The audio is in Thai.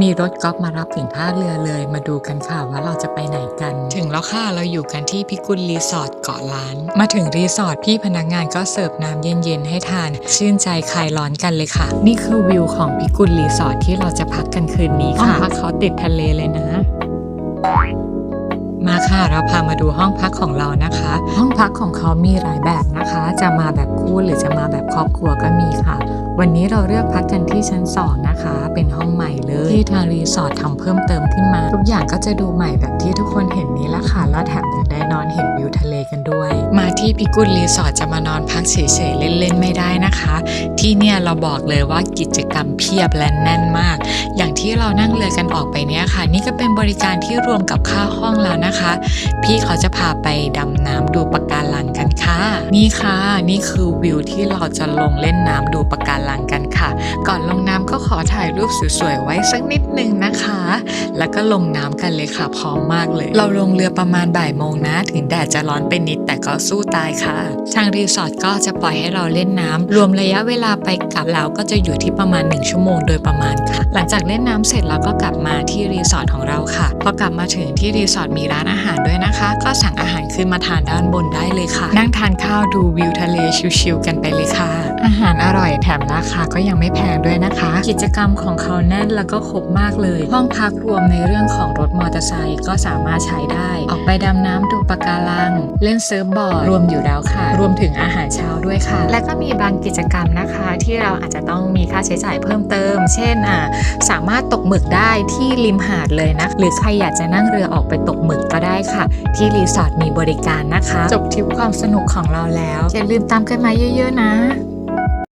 มีรถกอล์ฟมารับถึงท่าเรือเลย มาดูกันค่ะว่าเราจะไปไหนกัน ถึงแล้วค่ะเราอยู่กันที่พิกุลรีสอร์ทเกาะล้าน มาถึงรีสอร์ทพี่พนักงานก็เสิร์ฟน้ำเย็นๆให้ทาน ชื่นใจคลายร้อนกันเลยค่ะ นี่คือวิวของพิกุลรีสอร์ทที่เราจะพักกันคืนนี้ค่ะห้องพักเขาติดทะเลเลยนะมาค่ะ เราพามาดูห้องพักของเรานะคะ ห้อง พักของเขามีหลายแบบนะคะ จะมาแบบคู่หรือจะมาแบบครอบครัวก็มีค่ะ วันนี้เราเลือกพักกันที่ชั้น2นะคะ เป็นห้องใหม่เลยที่ทางรีสอร์ททำเพิ่มเติมขึ้นมา ทุกอย่างก็จะดูใหม่แบบที่ทุกคนเห็นนี้ละค่ะแล้วแถมยังได้นอนเห็นวิวทะเลกันด้วย มาที่พิกุลรีสอร์ทจะมานอนพักเฉยๆเล่นๆไม่ได้นะคะ ที่เนี่ยเราบอกเลยว่ากิจกรรมเพียบและแน่นมาก อย่างที่เรานั่งเรือกันออกไปเนี่ยค่ะ นี่ก็เป็นบริการที่รวมกับค่าห้องแล้วนะคะ พี่เขาจะพาไปดำน้ำดูปะการังกันค่ะ นี่ค่ะ นี่คือวิวที่เราจะลงเล่นน้ำดูปะการังกันค่ะ ก่อนลง ขอถ่ายรูปสวยๆไว้สักนิดหนึ่งนะคะ แล้วก็ลงน้ำกันเลยค่ะพร้อมมากเลย เราลงเรือประมาณบ่ายโมงนะ ถึงแดดจะร้อนไปนิดแต่ก็สู้ตายค่ะ ทางรีสอร์ทก็จะปล่อยให้เราเล่นน้ำรวมระยะเวลาไปกลับแล้วก็จะอยู่ที่ประมาณ 1 ชั่วโมงโดยประมาณค่ะ หลังจากเล่นน้ำเสร็จเราก็กลับมาที่รีสอร์ทของเราค่ะพอกลับมาถึงที่รีสอร์ทมีร้านอาหารด้วยนะคะ ก็สั่งอาหารขึ้นมาทานด้านบนได้เลยค่ะ นั่งทานข้าวดูวิวทะเลชิลๆกันไปเลยค่ะอาหารอร่อยแถมราคาก็ยังไม่แพงด้วยนะคะ กิจกรรมของเขาแน่นแล้วก็ครบมากเลย ห้องพักรวมในเรื่องของรถมอเตอร์ไซค์ก็สามารถใช้ได้ ออกไปดำน้ำดูปะการัง เล่นเซิร์ฟบอร์ดรวมอยู่แล้วค่ะ รวมถึงอาหารเช้าด้วยค่ะ และก็มีบางกิจกรรมนะคะ ที่เราอาจจะต้องมีค่าใช้จ่ายเพิ่มเติม เช่นอ่าสามารถตกหมึกได้ที่ริมหาดเลยนะหรือใครอยากจะนั่งเรือออกไปตกหมึกก็ได้ค่ะ ที่รีสอร์ทมีบริการนะคะ จบทริปความสนุกของเราแล้วอย่าลืมตามกันมาเยอะๆนะ